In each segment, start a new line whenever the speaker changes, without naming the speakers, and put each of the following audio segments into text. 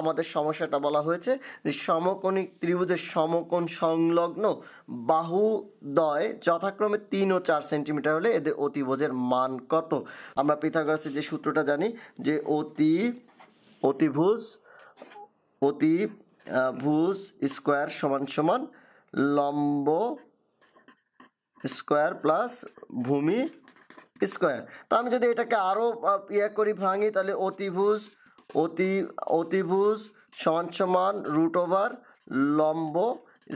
আমাদের সমস্যাটা বলা হয়েছে যে সমকোণী ত্রিভুজের সমকোণ সংলগ্ন বাহুদ্বয় যথাক্রমে তিন ও চার সেন্টিমিটার হলে এদের অতিভোজের মান কত? আমরা পিথাগোরাসের যে সূত্রটা জানি যে অতি, অতিভুজ, অতি ভুজ স্কোয়ার সমান সমান লম্ব স্কোয়ার প্লাস ভূমি স্কোয়ার। তো আমি যদি এটাকে আরও ইয়ে করি, ভাঙি, তাহলে অতিভুজ অতি অতিভুজ সমান সমান রুট ওভার লম্ব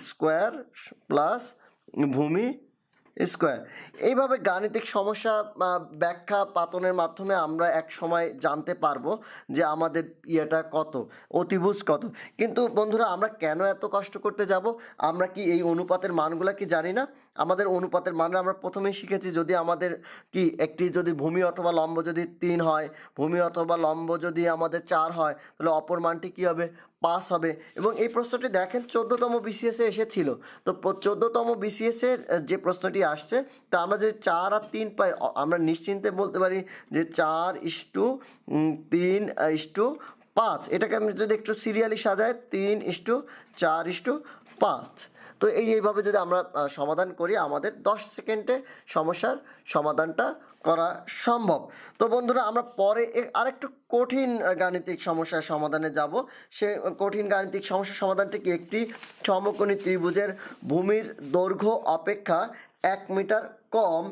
স্কোয়ার প্লাস ভূমি স্কোয়ার। এইভাবে গাণিতিক সমস্যা ব্যাখ্যা পাতনের মাধ্যমে আমরা এক সময় জানতে পারব যে আমাদের ইয়েটা কত, অতিভুজ কত। কিন্তু বন্ধুরা, আমরা কেন এত কষ্ট করতে যাব? আমরা কি এই অনুপাতের মানগুলা কি জানি না? আমাদের অনুপাতের মান আমরা প্রথমেই শিখেছি যদি আমাদের কি একটি যদি ভূমি অথবা লম্ব যদি তিন হয়, ভূমি অথবা লম্ব যদি আমাদের চার হয়, তাহলে অপর মানটি কী হবে? পাস হবে। এবং এই প্রশ্নটি দেখেন, চোদ্দতম বিসিএসে এসেছিল। তো চোদ্দোতম বিসিএসের যে প্রশ্নটি আসছে, তা আমরা যদি চার আর তিন পাই আমরা নিশ্চিন্তে বলতে পারি যে চার ইস্টু তিন ইস্টু পাঁচ। এটাকে আমি যদি একটু সিরিয়ালি সাজাই, তিন ইস্টু চার ইস্টু পাঁচ। তো এই এইভাবে যদি আমরা সমাধান করি, আমাদের দশ সেকেন্ডে সমস্যার সমাধানটা করা সম্ভব। তো বন্ধুরা, আমরা পরে আরেকটু কঠিন গাণিতিক সমস্যার সমাধানে যাব। সে কঠিন গাণিতিক সমস্যার সমাধানটি কি একটি সমকোণী ত্রিভুজের ভূমির দৈর্ঘ্য অপেক্ষা এক মিটার কম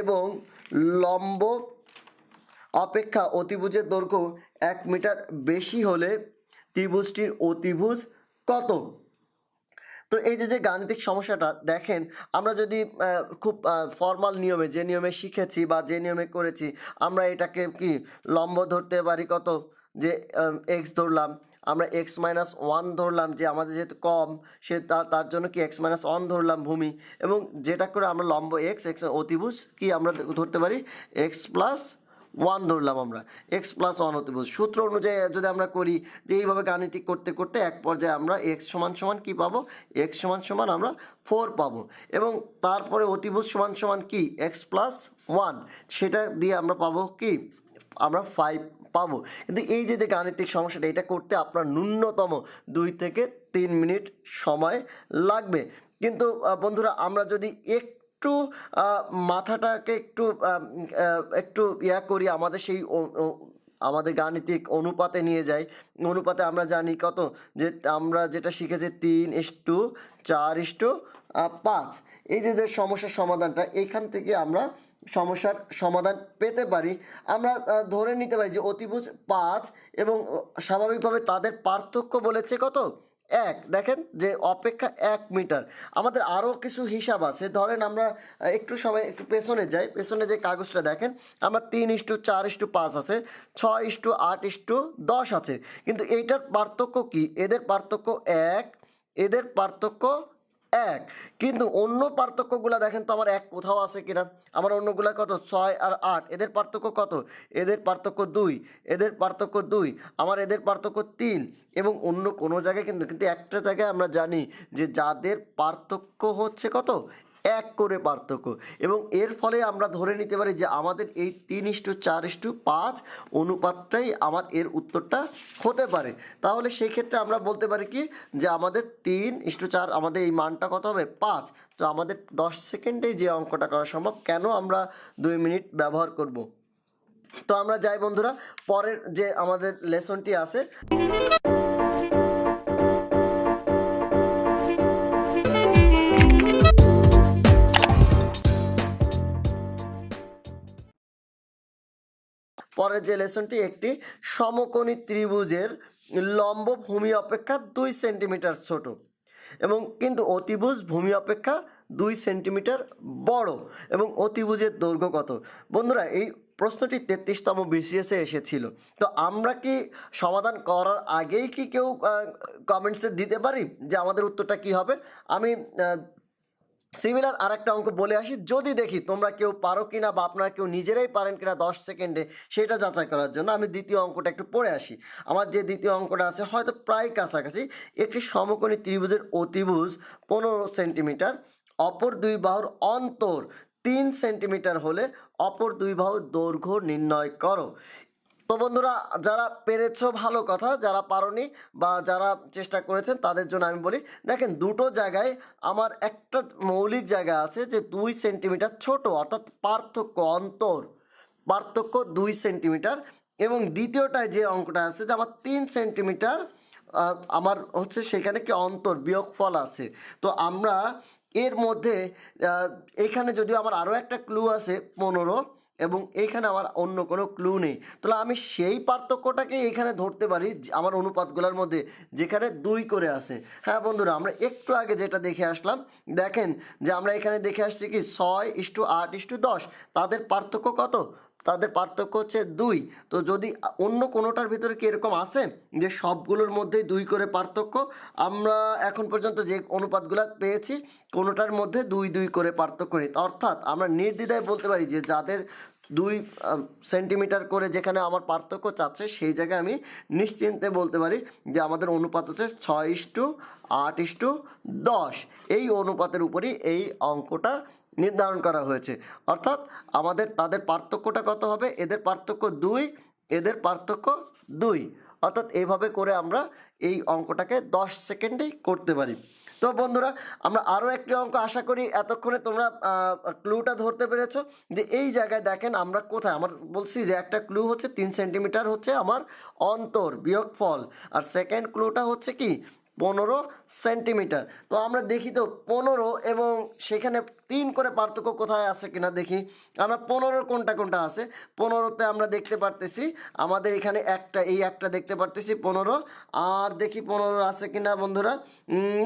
এবং লম্ব অপেক্ষা অতিভুজের দৈর্ঘ্য এক মিটার বেশি হলে ত্রিভুজটির অতিভুজ কত? তো এই যে যে গাণিতিক সমস্যাটা, দেখেন আমরা যদি খুব ফর্মাল নিয়মে, যে নিয়মে শিখেছি বা যে নিয়মে করেছি, আমরা এটাকে কি লম্ব ধরতে পারি কত? যে এক্স ধরলাম, আমরা এক্স মাইনাস ওয়ান ধরলাম, যে আমাদের যেহেতু কম, সে তার জন্য কি এক্স মাইনাস ওয়ান ধরলাম ভূমি। এবং যেটা করে আমরা লম্ব এক্স এক্স অতিভুজ কি আমরা ধরতে পারি? এক্স প্লাস ওয়ান ধরলাম আমরা। এক্স প্লাস ওয়ান অতিভুজ সূত্র অনুযায়ী যদি আমরা করি যে এইভাবে গাণিতিক করতে করতে এক পর্যায়ে আমরা এক্স সমান সমান কী পাবো? এক্স সমান সমান আমরা ফোর পাবো। এবং তারপরে অতিভুজ সমান সমান কি? এক্স প্লাস ওয়ান সেটা দিয়ে আমরা পাবো কি? আমরা ফাইভ পাবো। কিন্তু এই যে যে গাণিতিক সমস্যাটা, এটা করতে আপনার ন্যূনতম দুই থেকে তিন মিনিট সময় লাগবে। কিন্তু বন্ধুরা, আমরা যদি একটু মাথাটাকে একটু একটু ইয়া করি, আমাদের সেই আমাদের গাণিতিক অনুপাতে নিয়ে যাই। অনুপাতে আমরা জানি কত? যে আমরা যেটা শিখেছি তিন ইস্টু চার ইস্টু পাঁচ। এই যে যে সমস্যার সমাধানটা এইখান থেকে আমরা সমস্যার সমাধান পেতে পারি। আমরা ধরে নিতে পারি যে অতিভুজ পাঁচ এবং স্বাভাবিকভাবে তাদের পার্থক্য বলেছে কত? এক, দেখেন যে অপেক্ষা এক মিটার। আমাদের আরও কিছু হিসাব আছে। ধরেন আমরা একটু সবাই একটু পেছনে যাই। পেছনে যে কাগজটা দেখেন, আমরা তিন ইস্টু চার ইস্টু পাঁচ আছে, ছয় ইস্টু আট ইস্টু দশ আছে। কিন্তু এইটার পার্থক্য কি? এদের পার্থক্য এক, এদের পার্থক্য এক। কিন্তু অন্য পার্থক্যগুলো দেখেন তো আমার এক কোথাও আছে কিনা? আমার অন্যগুলো কত? ছয় আর আট। এদের পার্থক্য কত? এদের পার্থক্য দুই। এদের পার্থক্য দুই। আমার এদের পার্থক্য তিন। এবং অন্য কোনো জায়গায় কিন্তু কিন্তু একটা জায়গায় আমরা জানি যে যাদের পার্থক্য হচ্ছে কত? এক করে পার্থক্য। এবং এর ফলে আমরা ধরে নিতে পারি যে আমাদের এই তিন ইস্টু চার ইস্টু পাঁচ অনুপাতটাই আমার এর উত্তরটা হতে পারে। তাহলে সেই ক্ষেত্রে আমরা বলতে পারি কি যে আমাদের তিন ইস্টু চার আমাদের এই মানটা কত হবে? পাঁচ। তো আমাদের দশ সেকেন্ডেই যে অঙ্কটা করা সম্ভব, কেন আমরা দুই মিনিট ব্যবহার করব? তো আমরা যাই বন্ধুরা, পরের যে আমাদের লেসনটি আছে পরের যে লেসনটি, একটি সমকোণী ত্রিভুজের লম্ব ভূমি অপেক্ষা দুই সেন্টিমিটার ছোট এবং কিন্তু অতিভুজ ভূমি অপেক্ষা দুই সেন্টিমিটার বড় এবং অতিভুজের দৈর্ঘ্য কত? বন্ধুরা, এই প্রশ্নটি তেত্রিশতম বিসিএসে এসেছিল। তো আমরা কি সমাধান করার আগেই কি কেউ কমেন্টসে দিতে পারি যে আমাদের উত্তরটা কি হবে? আমি সিমিলার আরেকটা অঙ্ক বলে আসি, যদি দেখি তোমরা কেউ পারো কিনা বা আপনারা কেউ নিজেরাই পারেন কিনা দশ সেকেন্ডে, সেটা যাচাই করার জন্য আমি দ্বিতীয় অঙ্কটা একটু পড়ে আসি। আমার যে দ্বিতীয় অঙ্কটা আছে হয়তো প্রায় কাছাকাছি, একটি সমকোণী ত্রিভুজের অতিভুজ পনেরো সেন্টিমিটার, অপর দুই বাহুর অন্তর তিন সেন্টিমিটার হলে অপর দুই বাহুর দৈর্ঘ্য নির্ণয় করো। তো বন্ধুরা, যারা পেরেছ ভালো কথা, যারা পারোনি বা যারা চেষ্টা করেছেন, তাদের জন্য আমি বলি, দেখেন দুটো জায়গায় আমার একটা মৌলিক জায়গা আছে যে দুই সেন্টিমিটার ছোট, অর্থাৎ পার্থক্য অন্তর। পার্থক্য দুই সেন্টিমিটার এবং দ্বিতীয়টায় যে অঙ্কটা আছে যে আমার তিন সেন্টিমিটার আমার হচ্ছে সেখানে কি অন্তর, বিয়োগফল আছে। তো আমরা এর মধ্যে এখানে যদিও আমার আরও একটা ক্লু আছে, পনেরো এবং এইখানে আমার অন্য কোনো ক্লু নেই। তাহলে আমি সেই পার্থক্যটাকে এখানে ধরতে পারি আমার অনুপাতগুলোর মধ্যে, যেখানে দুই করে আছে। হ্যাঁ বন্ধুরা, আমরা একটু আগে যেটা দেখে আসলাম, দেখেন যে আমরা এখানে দেখে আসছি কি, ছয় ইস্টু আট ইস্টু দশ, তাদের পার্থক্য কত? তাদের পার্থক্য হচ্ছে দুই। তো যদি অন্য কোনোটার ভিতরে কি এরকম আছে যে সবগুলোর মধ্যেই দুই করে পার্থক্য? আমরা এখন পর্যন্ত যে অনুপাতগুলো পেয়েছি, কোনোটার মধ্যে দুই দুই করে পার্থক্য নেই। অর্থাৎ আমরা নির্দ্বিধায় বলতে পারি যে যাদের দুই সেন্টিমিটার করে যেখানে আমার পার্থক্য চাচ্ছে, সেই জায়গায় আমি নিশ্চিন্তে বলতে পারি যে আমাদের অনুপাত হচ্ছে ছয় ইস্টু আট ইস্টু দশ। এই অনুপাতের উপরই এই অঙ্কটা নির্ধারণ করা হয়েছে। অর্থাৎ আমাদের তাদের পার্থক্যটা কত হবে? এদের পার্থক্য দুই, এদের পার্থক্য দুই। অর্থাৎ এইভাবে করে আমরা এই অঙ্কটাকে দশ সেকেন্ডেই করতে পারি। তো বন্ধুরা, আমরা আরও একটি অঙ্ক আশা করি এতক্ষণে তোমরা ক্লুটা ধরতে পেরেছ যে এই জায়গায় দেখেন আমরা কোথায়। আমার বলছি যে একটা ক্লু হচ্ছে তিন সেন্টিমিটার হচ্ছে আমার অন্তর, বিয়োগফল। আর সেকেন্ড ক্লুটা হচ্ছে কি? পনেরো সেন্টিমিটার। তো আমরা দেখি তো পনেরো এবং সেখানে তিন করে পার্থক্য কোথায় আছে কিনা দেখি। আমরা পনেরোর কোনটা কোনটা আছে? পনেরোতে আমরা দেখতে পারতেছি, আমাদের এখানে একটা, এই একটা দেখতে পারতেছি পনেরো। আর দেখি পনেরো আছে কিনা বন্ধুরা?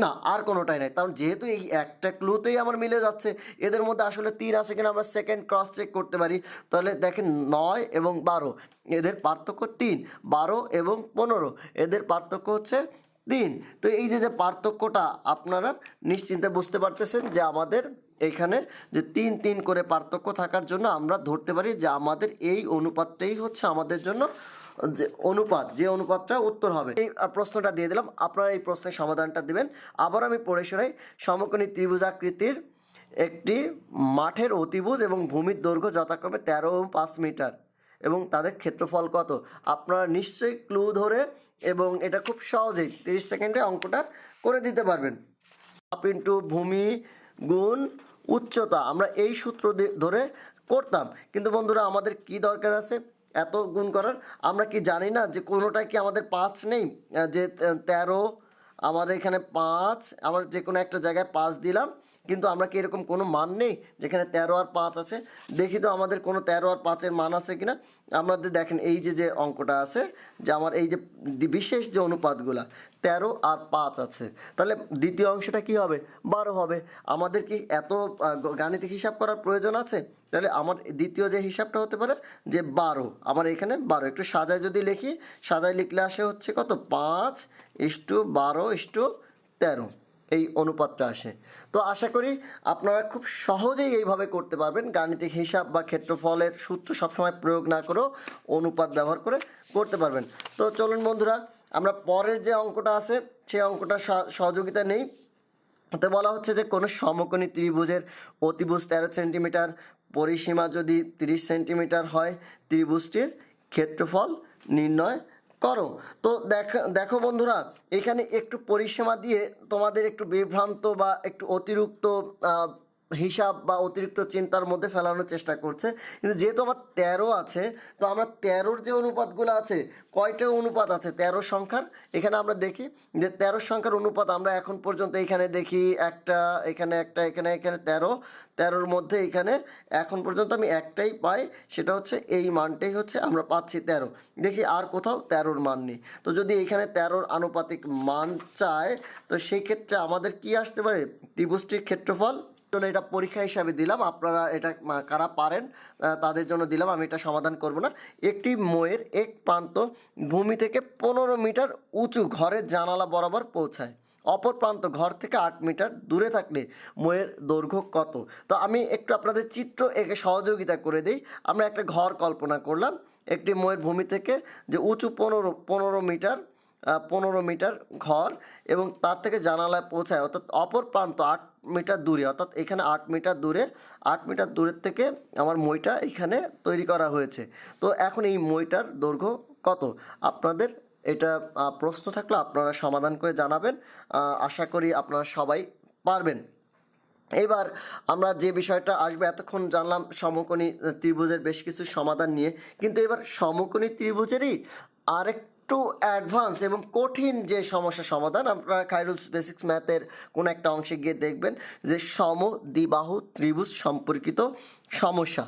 না, আর কোনোটাই নাই। কারণ যেহেতু এই একটা ক্লুতেই আমার মিলে যাচ্ছে, এদের মধ্যে আসলে তিন আছে কিনা আমরা সেকেন্ড ক্রস চেক করতে পারি। তাহলে দেখেন নয় এবং বারো, এদের পার্থক্য তিন, বারো এবং পনেরো, এদের পার্থক্য হচ্ছে তিন তো এই যে যে পার্থক্যটা আপনারা নিশ্চিন্তে বুঝতে পারতেছেন যে আমাদের এখানে যে তিন তিন করে পার্থক্য থাকার জন্য আমরা ধরতে পারি যে আমাদের এই অনুপাতটাই হচ্ছে আমাদের জন্য যে অনুপাত, যে অনুপাতটা উত্তর হবে। এই প্রশ্নটা দিয়ে দিলাম। আপনারা এই প্রশ্নের সমাধানটা দিবেন। আবার আমি পড়ে শোনাই। সমকোণী ত্রিভুজাকৃতির একটি মাঠের অতিভুজ এবং ভূমির দৈর্ঘ্য যথাক্রমে তেরো পাঁচ মিটার এবং তাদের ক্ষেত্রফল কত? আপনারা নিশ্চয়ই ক্লু ধরে এবং এটা খুব সহজেই তিরিশ সেকেন্ডে অঙ্কটা করে দিতে পারবেন। আপ ইন্টু ভূমি গুণ উচ্চতা, আমরা এই সূত্র ধরে করতাম। কিন্তু বন্ধুরা, আমাদের কি দরকার আছে? এত গুণ করার? আমরা কি জানি না যে কোনোটায় কি আমাদের পাঁচ নেই? যে তেরো, আমাদের এখানে পাঁচ, আমরা যে কোনো একটা জায়গায় পাঁচ দিলাম। কিন্তু আমরা কি এরকম কোনো মান নেই? যেখানে তেরো আর পাঁচ আছে। দেখি তো আমাদের কোনো তেরো আর পাঁচের মান আছে কিনা। আমাদের দেখেন এই যে যে অঙ্কটা আছে, যে আমার এই যে বিশেষ যে অনুপাতগুলা, তেরো আর পাঁচ আছে। তাহলে দ্বিতীয় অংশটা কি হবে? বারো হবে। আমাদের কি এত গাণিতিক হিসাব করার প্রয়োজন আছে? তাহলে আমার দ্বিতীয় যে হিসাবটা হতে পারে, যে বারো। আমার এখানে বারো। একটু সাজায় যদি লিখি, সাজায় লিখলে আসে হচ্ছে কত? পাঁচ ইস্টু বারো ইস্টু তেরো। এই অনুপাতটা আসে। তো আশা করি আপনারা খুব সহজেই এইভাবে করতে পারবেন। গাণিতিক হিসাব বা ক্ষেত্রফলের সূত্র সবসময় প্রয়োগ না করেও অনুপাত ব্যবহার করে করতে পারবেন। তো চলুন বন্ধুরা, আমরা পরের যে অঙ্কটা আছে, সেই অঙ্কটা সহ- সহযোগিতা নেই। তো বলা হচ্ছে যে কোনো সমকোণী ত্রিভুজের অতিভুজ তেরো সেন্টিমিটার, পরিসীমা যদি তিরিশ সেন্টিমিটার হয়, ত্রিভুজটির ক্ষেত্রফল নির্ণয় করো। তো দেখো দেখো বন্ধুরা, এখানে একটু পরিসীমা দিয়ে তোমাদের একটু বিভ্রান্ত বা একটু অতিরিক্ত হিসাব বা অতিরিক্ত চিন্তার মধ্যে ফেলানোর চেষ্টা করছে। কিন্তু যেহেতু আমার তেরো আছে, তো আমরা তেরোর যে অনুপাতগুলো আছে, কয়টা অনুপাত আছে? তেরো সংখ্যার। এখানে আমরা দেখি যে তেরো সংখ্যার অনুপাত আমরা এখন পর্যন্ত এখানে দেখি একটা, এখানে একটা, এখানে এখানে তেরো। তেরোর মধ্যে এখানে এখন পর্যন্ত আমি একটাই পাই, সেটা হচ্ছে এই মানটাই হচ্ছে আমরা পাচ্ছি তেরো। দেখি আর কোথাও তেরোর মান নেই। তো যদি এখানে তেরোর আনুপাতিক মান চায়, তো সেই ক্ষেত্রে আমাদের কি আসতে পারে? ত্রিভুজটির ক্ষেত্রফল জন্য এটা পরীক্ষা হিসাবে দিলাম। আপনারা এটা কারা পারেন তাদের জন্য দিলাম। আমি এটা সমাধান করব না। একটি ময়ের এক প্রান্ত ভূমি থেকে পনেরো মিটার উঁচু ঘরের জানালা বরাবর পৌঁছায়। অপর প্রান্ত ঘর থেকে আট মিটার দূরে থাকলে ময়ের দৈর্ঘ্য কত? তো আমি একটু আপনাদের চিত্র একে সহযোগিতা করে দিই। আমরা একটা ঘর কল্পনা করলাম। একটি ময়ের ভূমি থেকে যে উঁচু পনেরো পনেরো মিটার পনেরো মিটার ঘর এবং তার থেকে জানালায় পৌঁছায়, অর্থাৎ অপর প্রান্ত আট মিটার দূরে, অর্থাৎ এখানে আট মিটার দূরে, আট মিটার দূরের থেকে আমার মইটা এখানে তৈরি করা হয়েছে। তো এখন এই মইটার দৈর্ঘ্য কত? আপনাদের এটা প্রশ্ন থাকলে আপনারা সমাধান করে জানাবেন। আশা করি আপনারা সবাই পারবেন। এবার আমরা যে বিষয়টা আসবে, এতক্ষণ জানলাম সমকোণী ত্রিভুজের বেশ কিছু সমাধান নিয়ে, কিন্তু এবার সমকোণী ত্রিভুজেরই আরেকটু অ্যাডভান্স এবং কঠিন যে সমস্যা সমাধান, আপনারা খাইরুলস বেসিক্স ম্যাথের কোনো একটা অংশে গিয়ে দেখবেন যে সম দ্বিবাহু ত্রিভুজ সম্পর্কিত সমস্যা।